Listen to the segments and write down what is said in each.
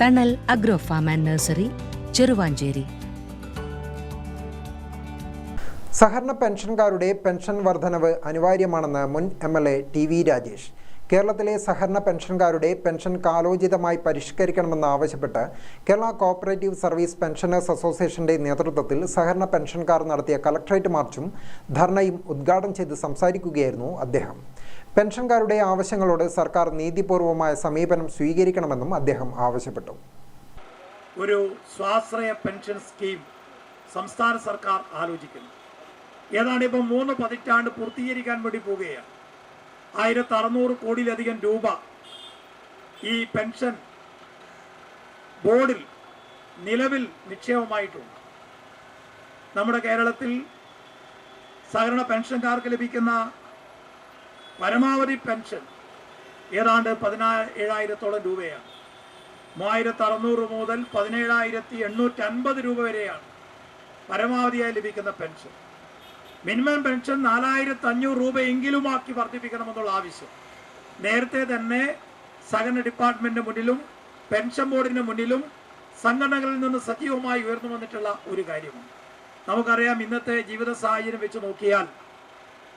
Thanal agro farm and nursery Cheruvancheri സഹകരണ പെൻഷൻകാരുടെ pension വർധനവ് അനിവാര്യമാണെന്ന് മുൻ M L A T V Rajesh. കേരളത്തിലെ സഹകരണ പെൻഷൻകാരുടെ പെൻഷൻ കാലോചിതമായി പരിഷ്കരിക്കണമെന്ന് ആവശ്യപ്പെട്ട് കേരള കോഓപ്പറേറ്റീവ് സർവീസ് പെൻഷനേഴ്സ് അസോസിയേഷന്റെ നേതൃത്വത്തിൽ സഹകരണ പെൻഷൻകാർ നടത്തിയ കളക്ട്രേറ്റ് മാർച്ചും ധർണയും ഉദ്ഘാടനം ചെയ്ത് സംസാരിക്കുകയായിരുന്നു അദ്ദേഹം. പെൻഷൻകാരുടെ ആവശ്യങ്ങളോട് സർക്കാർ നീതിപൂർവമായ സമീപനം സ്വീകരിക്കണമെന്നും അദ്ദേഹം ആവശ്യപ്പെട്ടു. ഒരു സ്വാശ്രയ പെൻഷൻ സ്കീം സംസ്ഥാന സർക്കാർ ആലോചിക്കുന്നു. ഏതാണ്ട് ഇപ്പം മൂന്ന് പതിറ്റാണ്ട് പൂർത്തീകരിക്കാൻ വേണ്ടി പോവുകയാണ്. ആയിരത്തി അറുന്നൂറ് കോടിയിലധികം രൂപ ഈ പെൻഷൻ ബോർഡിൽ നിലവിൽ നിക്ഷേപമായിട്ടുണ്ട്. നമ്മുടെ കേരളത്തിൽ സഹകരണ പെൻഷൻകാർക്ക് ലഭിക്കുന്ന പരമാവധി പെൻഷൻ ഏതാണ്ട് പതിനാ ഏഴായിരത്തോളം രൂപയാണ്. മൂവായിരത്തി അറുന്നൂറ് മുതൽ പതിനേഴായിരത്തി എണ്ണൂറ്റി അൻപത് രൂപ വരെയാണ് പരമാവധിയായി ലഭിക്കുന്ന പെൻഷൻ. മിനിമം പെൻഷൻ നാലായിരത്തി അഞ്ഞൂറ് രൂപയെങ്കിലുമാക്കി വർദ്ധിപ്പിക്കണമെന്നുള്ള ആവശ്യം. നേരത്തെ തന്നെ സഹകരണ ഡിപ്പാർട്ട്മെന്റിന് മുന്നിലും പെൻഷൻ ബോർഡിന് മുന്നിലും സംഘടനകളിൽ നിന്ന് സജീവമായി ഉയർന്നു വന്നിട്ടുള്ള ഒരു കാര്യമാണ്. നമുക്കറിയാം ഇന്നത്തെ ജീവിത സാഹചര്യം വെച്ച് നോക്കിയാൽ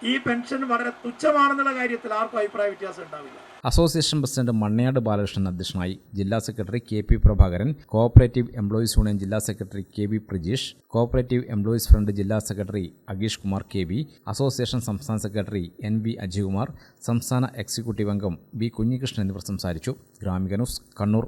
ഈ പെൻഷൻ വളരെ തുച്ഛമാണെന്നുള്ള കാര്യത്തിൽ ആർക്കും അഭിപ്രായ വ്യത്യാസം ഉണ്ടാവില്ല. അസോസിയേഷൻ പ്രസിഡന്റ് മണ്ണയാട് ബാലകൃഷ്ണൻ അധ്യക്ഷനായി ജില്ലാ secretary K P Prabhakaran cooperative employees union ജില്ലാ secretary K V Prajeesh cooperative employees front ജില്ലാ secretary Ageesh Kumar K V association സംസ്ഥാന സെക്രട്ടറി എൻ വി അജികുമാർ സംസ്ഥാന എക്സിക്യൂട്ടീവ് അംഗം ബി കുഞ്ഞികൃഷ്ണൻ എന്നിവർ സംസാരിച്ചു. Gramika news Kannur.